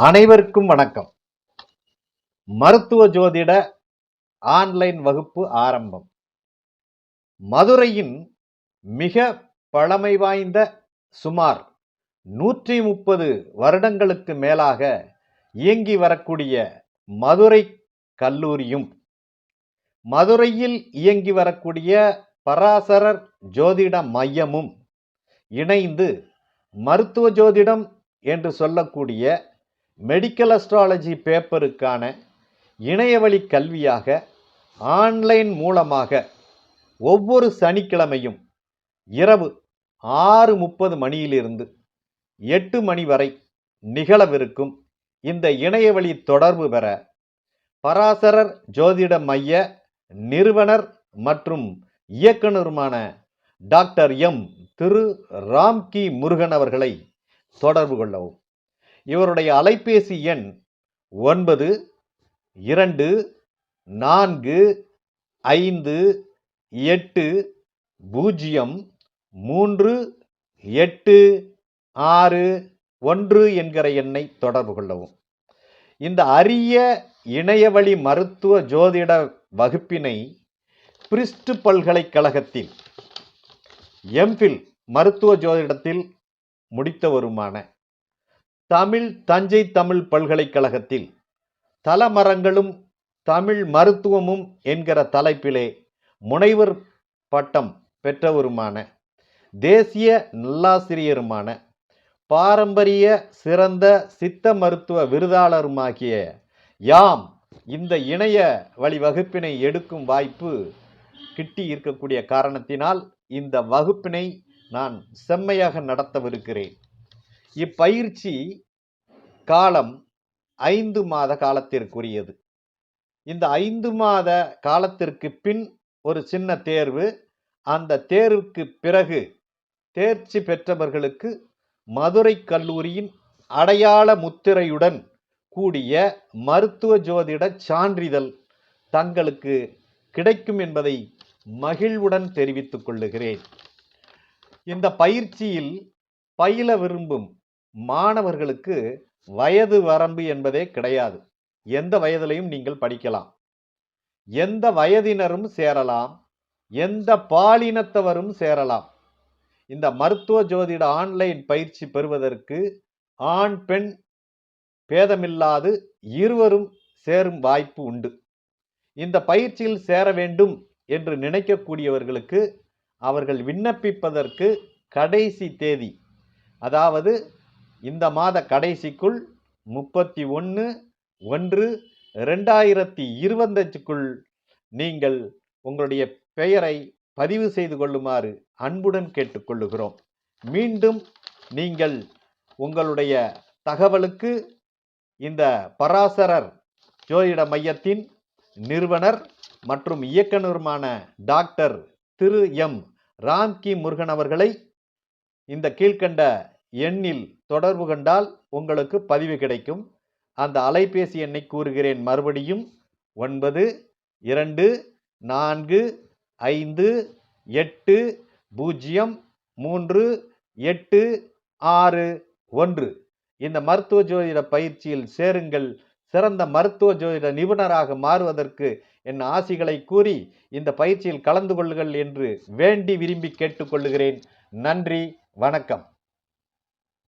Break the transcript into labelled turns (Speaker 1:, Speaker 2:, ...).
Speaker 1: அனைவருக்கும் வணக்கம். மருத்துவ ஜோதிட ஆன்லைன் வகுப்பு ஆரம்பம். மதுரையின் மிக பழமை வாய்ந்த சுமார் நூற்றி முப்பது வருடங்களுக்கு மேலாக இயங்கி வரக்கூடிய மதுரை கல்லூரியும் மதுரையில் இயங்கி வரக்கூடிய பராசரர் ஜோதிட மையமும் இணைந்து மருத்துவ ஜோதிடம் என்று சொல்லக்கூடிய மெடிக்கல் அஸ்ட்ராலஜி பேப்பருக்கான இணையவழி கல்வியாக ஆன்லைன் மூலமாக ஒவ்வொரு சனிக்கிழமையும் இரவு ஆறு முப்பது மணியிலிருந்து எட்டு மணி வரை நிகழவிருக்கும் இந்த இணையவழி தொடர்பு பெற பராசரர் ஜோதிட மைய நிறுவனர் மற்றும் இயக்குனருமான டாக்டர் எம். திரு. ராம்கி முருகன் அவர்களை தொடர்பு கொள்ளவும். இவருடைய அலைபேசி எண் ஒன்பது இரண்டு நான்கு ஐந்து எட்டு பூஜ்ஜியம் மூன்று எட்டு ஆறு ஒன்று என்கிற எண்ணை தொடர்பு கொள்ளவும். இந்த அரிய இணையவழி மருத்துவ ஜோதிட வகுப்பினை பிரிஸ்டு பல்கலைக்கழகத்தில் எம்ஃபில் மருத்துவ ஜோதிடத்தில் முடித்தவருமான தமிழ் தஞ்சை தமிழ் பல்கலைக்கழகத்தில் தலமரங்களும் தமிழ் மருத்துவமும் என்கிற தலைப்பிலே முனைவர் பட்டம் பெற்றவருமான தேசிய நல்லாசிரியருமான பாரம்பரிய சிறந்த சித்த மருத்துவ விருதாளருமாகிய யாம் இந்த இணைய வழி வகுப்பினை எடுக்கும் வாய்ப்பு கிட்டி இருக்கக்கூடிய காரணத்தினால் இந்த வகுப்பினை நான் செம்மையாக நடத்தவிருக்கிறேன். இப்பயிற்சி காலம் ஐந்து மாத காலத்திற்குரியது. இந்த ஐந்து மாத காலத்திற்கு பின் ஒரு சின்ன தேர்வு. அந்த தேர்வுக்கு பிறகு தேர்ச்சி பெற்றவர்களுக்கு மதுரை கல்லூரியின் அடையாள முத்திரையுடன் கூடிய மருத்துவ ஜோதிட சான்றிதழ் தங்களுக்கு கிடைக்கும் என்பதை மகிழ்வுடன் தெரிவித்துக் கொள்ளுகிறேன். இந்த பயிற்சியில் பயில விரும்பும் மாணவர்களுக்கு வயது வரம்பு என்பதே கிடையாது. எந்த வயதிலையும் நீங்கள் படிக்கலாம். எந்த வயதினரும் சேரலாம். எந்த பாலினத்தவரும் சேரலாம். இந்த மருத்துவ ஜோதிட ஆன்லைன் பயிற்சி பெறுவதற்கு ஆண் பெண் பேதமில்லாது இருவரும் சேரும் வாய்ப்பு உண்டு. இந்த பயிற்சியில் சேர வேண்டும் என்று நினைக்கக்கூடியவர்களுக்கு அவர்கள் விண்ணப்பிப்பதற்கு கடைசி தேதி. அதாவது இந்த மாத கடைசிக்குள் முப்பத்தி ஒன்று ஒன்று ரெண்டாயிரத்தி இருபத்தஞ்சுக்குள் நீங்கள் உங்களுடைய பெயரை பதிவு செய்து கொள்ளுமாறு அன்புடன் கேட்டுக்கொள்ளுகிறோம். மீண்டும் நீங்கள் உங்களுடைய தகவலுக்கு இந்த பராசரர் ஜோதிட மையத்தின் நிறுவனர் மற்றும் இயக்குனருமான டாக்டர் திரு எம். ராம்கி முருகன் அவர்களை இந்த கீழ்கண்ட எண்ணில் தொடர்பு கண்டால் உங்களுக்கு பதிவு கிடைக்கும். அந்த அலைபேசி எண்ணை கூறுகிறேன் மறுபடியும். ஒன்பது இரண்டு நான்கு ஐந்து எட்டு பூஜ்ஜியம் மூன்று எட்டு ஆறு ஒன்று. இந்த மருத்துவ ஜோதிட பயிற்சியில் சேருங்கள். சிறந்த மருத்துவ ஜோதிட நிபுணராக மாறுவதற்கு என் ஆசிகளை கூறி இந்த பயிற்சியில் கலந்து கொள்ளுங்கள் என்று வேண்டி விரும்பி கேட்டுக்கொள்ளுகிறேன். நன்றி வணக்கம்.